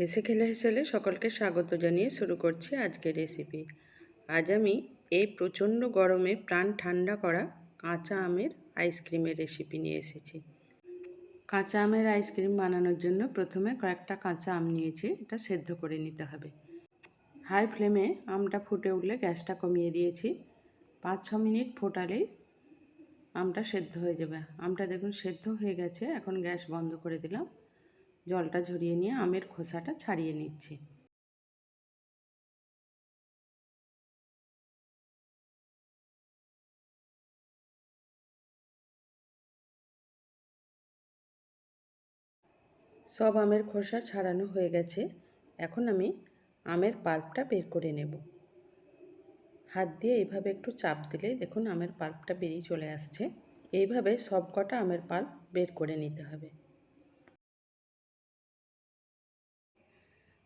হেসে খেলে হেসেলে সকলকে স্বাগত জানিয়ে শুরু করছি আজকের রেসিপি আজ আমি এই প্রচণ্ড গরমে প্রাণ ঠান্ডা করা কাঁচা আমের আইসক্রিমের রেসিপি নিয়ে এসেছি। কাঁচা আমের আইসক্রিম বানানোর জন্য প্রথমে কয়েকটা কাঁচা আম নিয়েছি, এটা সেদ্ধ করে নিতে হবে। হাই ফ্লেমে আমটা ফুটে উঠলে গ্যাসটা কমিয়ে দিয়েছি। পাঁচ ছ মিনিট ফোটালেই আমটা সেদ্ধ হয়ে যাবে। আমটা দেখুন সেদ্ধ হয়ে গেছে, এখন গ্যাস বন্ধ করে দিলাম। জলটা ঝরিয়ে নিয়ে আমের খোসাটা ছাড়িয়ে নিচ্ছি। সব আমের খোসা ছাড়ানো হয়ে গেছে। এখন আমি আমের পাল্পটা বের করে নেব। হাত দিয়ে এইভাবে একটু চাপ দিলেই দেখুন আমের পাল্পটা বেরিয়ে চলে আসছে। এইভাবে সব কটা আমের পাল্প বের করে নিতে হবে।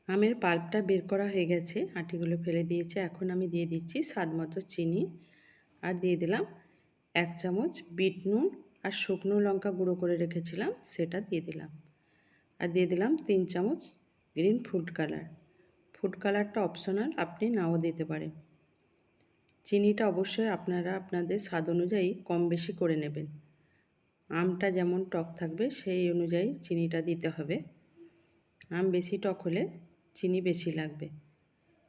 আমের পাল্পটা বের করা হয়ে গেছে। আটিগুলো ফেলে দিয়েছে। এখন আমি দিয়ে দিচ্ছি স্বাদ মতো চিনি আর দিয়ে দিলাম এক চামচ বিট নুন আর শুকনো লঙ্কা গুঁড়ো করে রেখেছিলাম, সেটা দিয়ে দিলাম। আর দিয়ে দিলাম তিন চামচ গ্রিন ফুড কালার। ফুড কালারটা অপশনাল, আপনি নাও দিতে পারেন। চিনিটা অবশ্যই আপনারা আপনাদের স্বাদ অনুযায়ী কম বেশি করে নেবেন। আমটা যেমন টক থাকবে, সেই অনুযায়ী চিনিটা দিতে হবে। আম বেশি টক হলে চিনি বেশি লাগবে।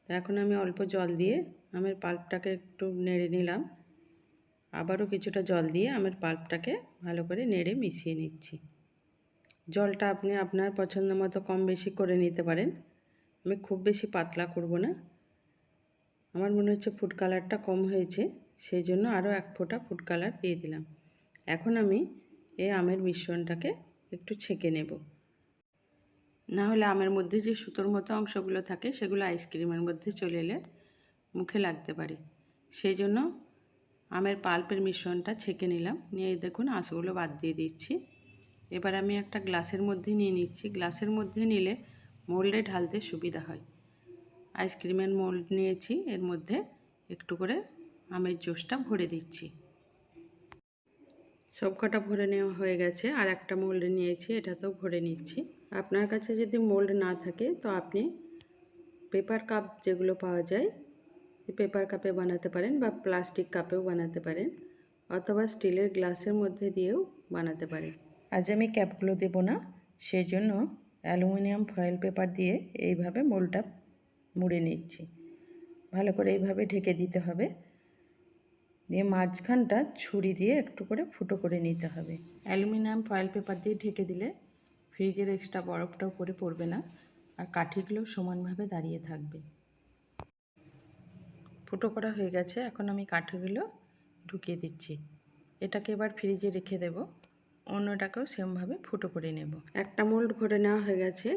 এখন আমি অল্প জল দিয়ে আমের পাল্পটাকে একটু নেড়ে নিলাম। আবারও কিছুটা জল দিয়ে আমের পাল্পটাকে ভালো করে নেড়ে মিশিয়ে নিচ্ছি। জলটা আপনি আপনার পছন্দ মতো কম বেশি করে নিতে পারেন। আমি খুব বেশি পাতলা করব না। আমার মনে হচ্ছে ফুড কালারটা কম হয়েছে সেই জন্য আরও এক ফোঁটা ফুড কালার দিয়ে দিলাম। এখন আমি এই আমের মিশ্রণটাকে একটু ছেঁকে নেব। না হলে আমের মধ্যে যে সুতোর মতো অংশগুলো থাকে, সেগুলো আইসক্রিমের মধ্যে চলে এলে মুখে লাগতে পারে। সেই জন্য আমের পাল্পের মিশ্রণটা ছেঁকে নিলাম। নিয়ে দেখুন, আঁশগুলো বাদ দিয়ে দিচ্ছি। এবার আমি একটা গ্লাসের মধ্যে নিয়ে নিচ্ছি। গ্লাসের মধ্যে নিলে মোল্ডে ঢালতে সুবিধা হয়। আইসক্রিমের মোল্ড নিয়েছি। এর মধ্যে একটু করে আমের জুসটা ভরে দিচ্ছি। সব কটা ভরে নেওয়া হয়ে গেছে। আর একটা মোল্ডে নিয়েছি। এটাতেও ভরে নিচ্ছি। আপনার কাছে যদি মোল্ড না থাকে, তো আপনি পেপার কাপ যেগুলো পাওয়া যায় পেপার কাপে বানাতে পারেন বা প্লাস্টিক কাপেও বানাতে পারেন অথবা স্টিলের গ্লাসের মধ্যে দিয়েও বানাতে পারেন। আজ আমি ক্যাপগুলো দেবো না সেই জন্য অ্যালুমিনিয়াম ফয়েল পেপার দিয়ে এইভাবে মোলটা মুড়ে নিচ্ছি। ভালো করে এইভাবে ঢেকে দিতে হবে। দিয়ে মাঝখানটা ছুরি দিয়ে একটু করে ফুটো করে নিতে হবে। অ্যালুমিনিয়াম ফয়েল পেপার দিয়ে ঢেকে দিলে ফ্রিজের এক্সট্রা বরফটাও পরে পড়বে না, আর কাঠিগুলো সমানভাবে দাঁড়িয়ে থাকবে। ফুটো করা হয়ে গেছে, এখন আমি কাঠিগুলো ঢুকিয়ে দিচ্ছি। এটাকে এবার ফ্রিজে রেখে দেব, অন্যটাকেও সেমভাবে ফুটো করে নেব। একটা মোল্ড ভরে নেওয়া হয়ে গেছে,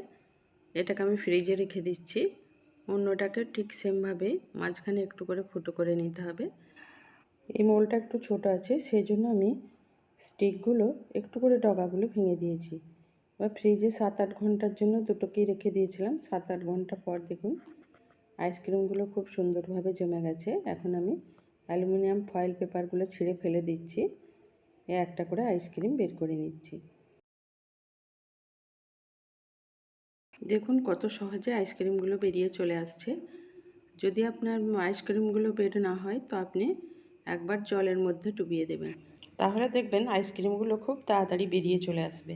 এটাকে আমি ফ্রিজে রেখে দিচ্ছি। অন্যটাকে ঠিক সেমভাবে মাঝখানে একটু করে ফুটো করে নিতে হবে। এই মোলটা একটু ছোট আছে, সেই জন্য আমি স্টিকগুলো একটু করে ডগাগুলো ভেঙে দিয়েছি। এবার ফ্রিজে সাত আট ঘণ্টার জন্য দুটোকেই রেখে দিয়েছিলাম। সাত আট ঘণ্টা পর দেখুন, আইসক্রিমগুলো খুব সুন্দরভাবে জমে গেছে। এখন আমি অ্যালুমিনিয়াম ফয়েল পেপারগুলো ছিঁড়ে ফেলে দিচ্ছি। একটা করে আইসক্রিম বের করে নিচ্ছি। দেখুন কত সহজে আইসক্রিমগুলো বেরিয়ে চলে আসছে। যদি আপনার আইসক্রিমগুলো বের না হয়, তো আপনি একবার জলের মধ্যে ডুবিয়ে দেবেন। তাহলে দেখবেন আইসক্রিমগুলো খুব তাড়াতাড়ি বেরিয়ে চলে আসবে।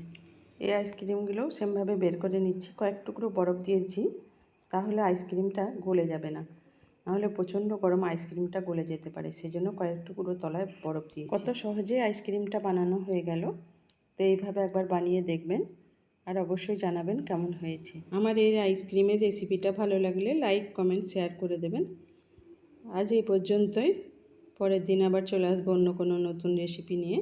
এই আইসক্রিমগুলোও সেমভাবে বের করে নিচ্ছি। কয়েক টুকরো বরফ দিয়েছি তাহলে আইসক্রিমটা গলে যাবে না। নাহলে প্রচণ্ড গরম আইসক্রিমটা গলে যেতে পারে সেজন্য কয়েক টুকরো তলায় বরফ দিয়ে কত সহজে আইসক্রিমটা বানানো হয়ে গেল তো এইভাবে একবার বানিয়ে দেখবেন আর অবশ্যই জানাবেন কেমন হয়েছে। আমার এই আইসক্রিমের রেসিপিটা ভালো লাগলে লাইক কমেন্ট শেয়ার করে দেবেন। আজ এই পর্যন্তই পরের দিন আবার চলে আসব অন্য কোনো নতুন রেসিপি নিয়ে।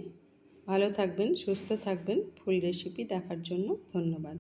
ভালো থাকবেন সুস্থ থাকবেন। ফুল রেসিপি দেখার জন্য ধন্যবাদ।